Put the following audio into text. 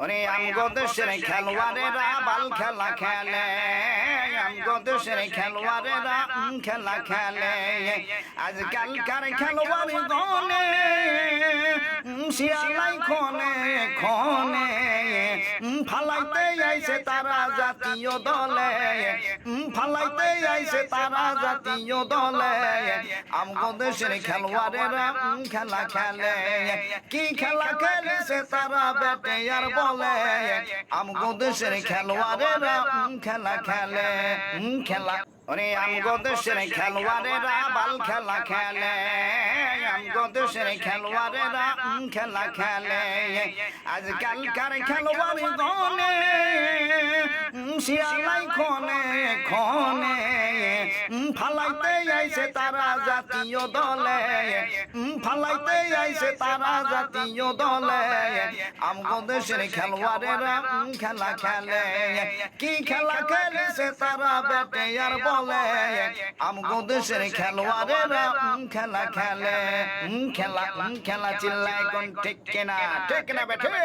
ওরে আমগো দেশের খেলোয়াড়েরা বাল খেলা খেলে আমগো দেশের খেলোয়াড়েরা খেলা খেলে। আজকালকার খেলোয়াড় গনে শিয়ালাই খনে খনে ফালাইতে আইছে তারা জাতীয় দলে। ফালাইতে আইছে তারা জাতীয় দলে। আমগো দেশের খেলোয়াড়েরা খেলা খেলে কি খেলা খেলেছে তারা ব্যাটে আর বলে। আমগো দেশের খেলোয়াড়েরা খেলা খেলে খেলা। ওরে আমগো দেশের খেলোয়াড়েরা বাল খেলা খেলে আমগো দেশের খেলোয়াড়েরা খেলা খেলে আজকালকার খেলোয়াড় শিয়ালাই খনে খনে ফালাইতে আইছে তারা জাতীয় দলে ফালাইতে আইছে তারা জাতীয় দলে। আমগো দেশের খেলোয়াড়েরা খেলা খেলে। কি খেলা খেলেছে তারা ব্যাটে আর বলে। আমগো দেশের খেলোয়াড়েরা খেলা খেলে। খেলা খেলা চিল্লায় কোন ঠিক কিনা? ঠিক না বেঠে?